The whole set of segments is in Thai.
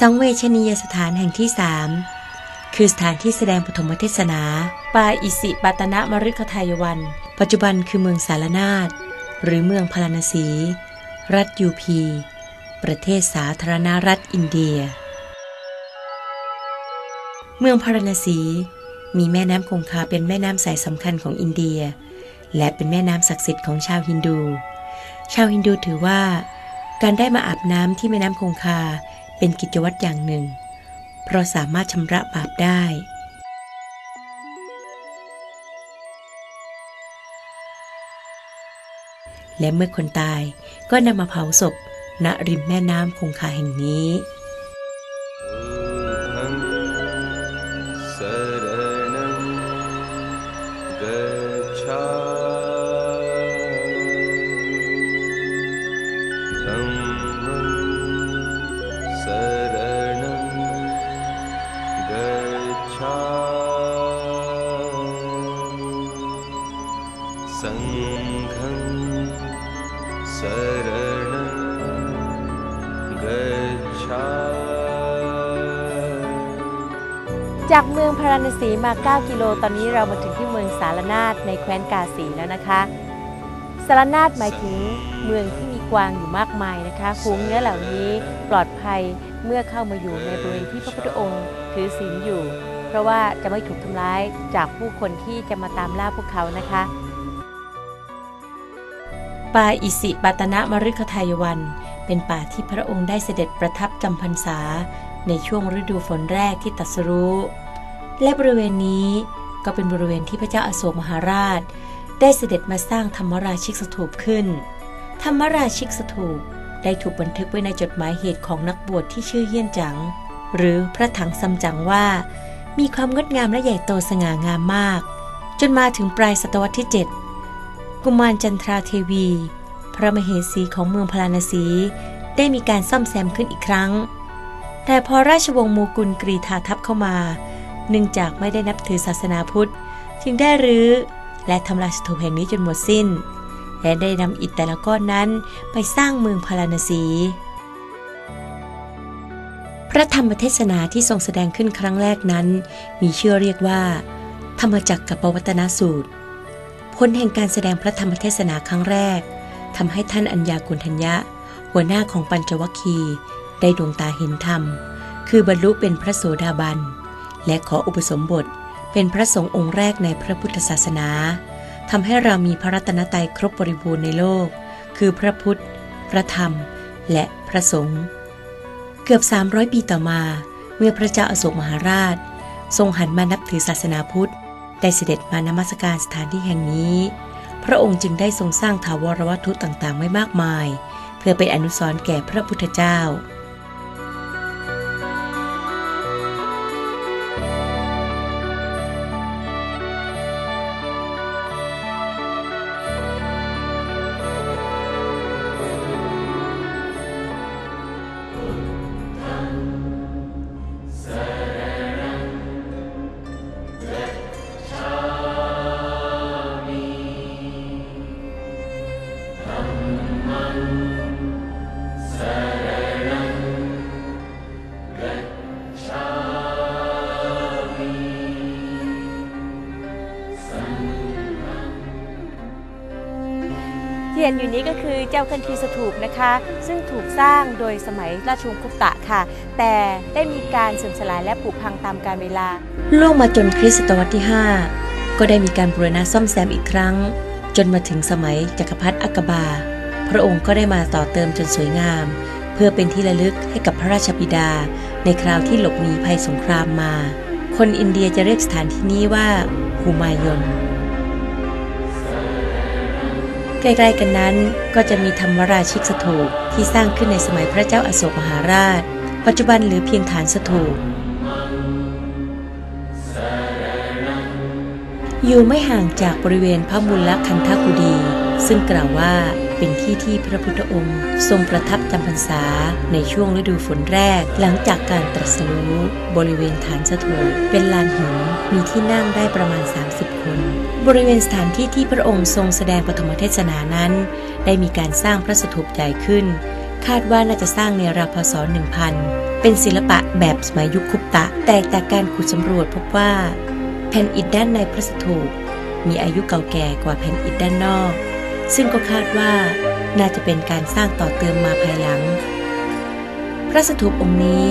สังเวชนียสถานแห่งที่สามคือสถานที่แสดงปฐมเทศนา ปาอิสิปาตนะมฤคทายวัน ปัจจุบันคือเมืองสารนาฏหรือเมืองพาราณสี รัฐยูพี ประเทศสาธารณรัฐอินเดีย เมืองพาราณสี มีแม่น้ำคงคาเป็นแม่น้ำสายสำคัญของอินเดีย และเป็นแม่น้ำศักดิ์สิทธิ์ของชาวฮินดู ชาวฮินดูถือว่า การได้มาอาบน้ำที่แม่น้ำคงคา เป็นกิจวัตรอย่างหนึ่ง เพราะสามารถชำระบาปได้ และเมื่อคนตายก็นำมาเผาศพณริมแม่น้ำคงคาแห่งนี้ จากเมืองพาราณสีมา 9 กิโล ตอนนี้เรามาถึงที่เมืองสารนาฏในแคว้นกาสีแล้วนะคะ สารนาฏหมายถึงเมืองที่มีกวางอยู่มากมายนะคะฝูงเนื้อเหล่านี้ปลอดภัยเมื่อเข้ามาอยู่ในบริเวณที่พระพุทธองค์ถือศีลอยู่ เพราะว่าจะไม่ถูกทำร้ายจากผู้คนที่จะมาตามล่าพวกเขานะคะ ป่าอิสิปตนะมฤคทายวัน เป็นป่าที่พระองค์ได้เสด็จประทับจำพรรษา ในช่วงฤดูฝนแรกที่ตัสรู้ และบริเวณนี้ก็เป็นบริเวณที่พระเจ้าอาโศกมหาราช ได้เสด็จมาสร้างธรรมราชิกสถูปขึ้น ธรรมราชิกสถูปได้ถูกบันทึกไว้ในจดหมายเหตุของนักบวชที่ชื่อเยี่ยนจัง หรือพระถังซัมจั๋งว่า มีความงดงามและใหญ่โตสง่างามมาก จนมาถึงปลายศตวรรษที่ 7 กุมารจันทราเทวี พระมเหสีของเมืองพาราณสี ได้มีการซ่อมแซมขึ้นอีกครั้ง แต่พอราชวงศ์มูกุลกรีธาทัพเข้ามา เนื่องจากไม่ได้นับถือศาสนาพุทธ จึงได้รื้อ และทำลายสถูปแห่งนี้จนหมดสิ้น และได้นำอิฐแต่ละก้อนนั้นไปสร้างเมืองพาราณสี พระธรรมเทศนาที่ทรงแสดงขึ้นครั้งแรกนั้น มีชื่อเรียกว่า ธรรมจักรกับปวัตนสูตร ผลแห่งการแสดงพระธรรมเทศนาครั้งแรกทำให้ท่านอัญญากุณทัญญะ หัวหน้าของปัญจวัคคีย์ได้ดวงตาเห็นธรรม คือบรรลุเป็นพระโสดาบัน และขออุปสมบทเป็นพระสงฆ์องค์แรกในพระพุทธศาสนาทำให้เรามีพระรัตนตรัยครบบริบูรณ์ในโลก คือพระพุทธ พระธรรม และพระสงฆ์เกือบ 300 ปีต่อมา เมื่อพระเจ้าอโศกมหาราช ทรงหันมานับถือศาสนาพุทธ ได้เสด็จมานมัสการสถานที่แห่งนี้ พระองค์จึงได้ทรงสร้างถาวรวัตถุต่างๆ ไว้มากมาย เพื่อเป็นอนุสรณ์แก่พระพุทธเจ้า ที่เห็นอยู่นี้ก็คือเจ้าคันธีสถูปนะคะ ซึ่งถูกสร้างโดยสมัยราชวงศ์กุปตะค่ะ แต่ได้มีการเสื่อมสลายและผุพังตามกาลเวลา ล่วงมาจนคริสตศตวรรษที่ 5 ก็ได้มีการบูรณะซ่อมแซมอีกครั้ง จนมาถึงสมัยจักรพรรดิอักบา พระองค์ก็ได้มาต่อเติมจนสวยงาม เพื่อเป็นที่ระลึกให้กับพระราชบิดา ในคราวที่หลบหนีภัยสงครามมา คนอินเดียจะเรียกสถานที่นี้ว่าฮูมายน ใกล้ๆกันนั้นก็จะมีธรรมราชิกสถูปที่สร้างขึ้นในสมัยพระเจ้าอาโศกมหาราช ปัจจุบันเหลือเพียงฐานสถูปอยู่ไม่ห่างจากบริเวณพระมุลคันธกุดี ซึ่งกล่าวว่าเป็นที่ที่พระพุทธองค์ ทรงประทับจำพรรษาในช่วงฤดูฝนแรก หลังจากการตรัสรู้บริเวณฐานสถูปเป็นลานหินมีที่นั่งได้ประมาณ 30 คน บริเวณสถานที่ที่พระองค์ทรงแสดงปฐมเทศนานั้น ได้มีการสร้างพระสถูปใหญ่ขึ้น คาดว่าน่าจะสร้างในราวพศ 1000 เป็นศิลปะแบบสมัยยุคคุปตะ แต่จากการขุดสำรวจพบว่า แผ่นอิฐด้านในพระสถูปมีอายุเก่าแก่กว่าแผ่นอิฐด้านนอก ซึ่งก็คาดว่าน่าจะเป็นการสร้างต่อเติมมาภายหลัง พระสถูปองค์นี้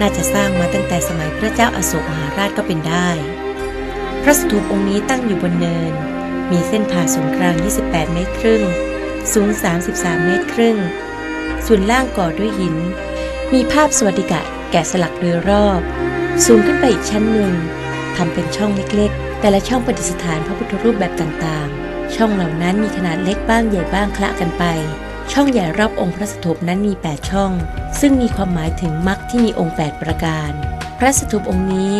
น่าจะสร้างมาตั้งแต่สมัยพระเจ้าอาโศกมหาราชก็เป็นได้ พระสถูปองค์นี้ตั้งอยู่บนเนิน มีเส้นผ่าศูนย์กลาง 28 เมตรครึ่ง สูง 33 เมตรครึ่ง ส่วนล่างก่อด้วยหิน มีภาพสวัสดิกะแกะสลักโดยรอบ สูงขึ้นไปอีกชั้นหนึ่งทำเป็นช่องเล็กๆ แต่ละช่องประดิษฐานพระพุทธรูปแบบต่างๆ ช่องเหล่านั้นมีขนาดเล็กบ้างใหญ่บ้างคละกันไป ช่องใหญ่รอบองค์พระสถูปนั้นมี 8 ช่อง ซึ่งมีความหมายถึงมรรคที่มีองค์ 8 ประการ พระสถูปองค์นี้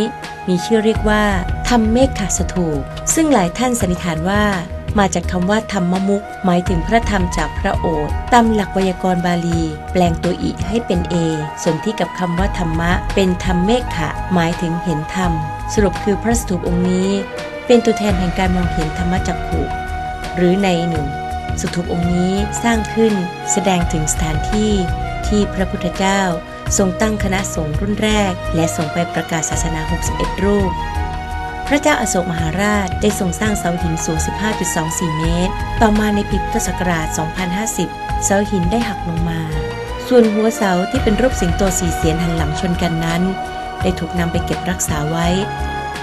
มีชื่อเรียกว่า รรมเมฆขสถูปซึ่งหลายท่านสันนิษฐานว่า มาจากคำว่าธรรมมุก หมายถึงพระธรรมจากพระโอษฐ์ตามหลักไวยากรณ์บาลี แปลงตัวอิให้เป็นเอส่วนที่กับคำว่าธรรมะ เป็นธรรมเมฆขะ หมายถึงเห็นธรรม สรุปคือพระสถูปองค์นี้ เป็นตัวแทนแห่งการมองเห็นธรรมจักขุหรือในหนึ่งสถูปองค์นี้สร้างขึ้นแสดงถึงสถานที่ที่พระพุทธเจ้าทรงตั้งคณะสงฆ์รุ่นแรก และส่งไปประกาศศาสนา 61 รูป พระเจ้าอาโศกมหาราชได้ทรงสร้างเสาหินสูง 15.24 เมตร ต่อมาในปีพุทธศักราช 2050 เสาหินได้หักลงมา ส่วนหัวเสาที่เป็นรูปสิงโตสีเสียนหันหลังชนกันนั้น ได้ถูกนำไปเก็บรักษาไว้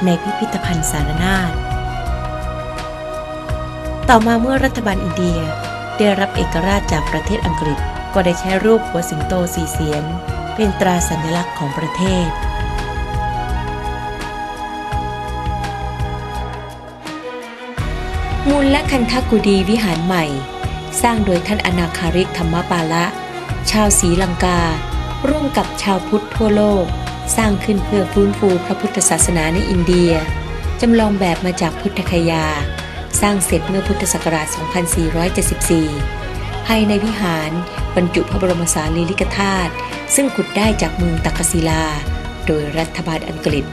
ในพิพิธภัณฑ์สารนาถต่อมาเมื่อรัฐบาลอินเดียได้รับเอกราชจากประเทศอังกฤษ ก็ได้ใช้รูปหัวสิงโตสีเสียน เป็นตราสัญลักษณ์ของประเทศ มูลและคันทกุดีวิหารใหม่ สร้างโดยท่านอนาคาริกธรรมปาละ ชาวศรีลังกา ร่วมกับชาวพุทธทั่วโลก สร้างขึ้นเพื่อฟื้นฟูพระพุทธศาสนาในอินเดีย จำลองแบบมาจากพุทธคยา สร้างเสร็จเมื่อพุทธศักราช 2474 ภายในวิหารบรรจุพระบรมสารีริกธาตุซึ่งขุดได้จากเมืองตักกศิลา โดยรัฐบาลอังกฤษ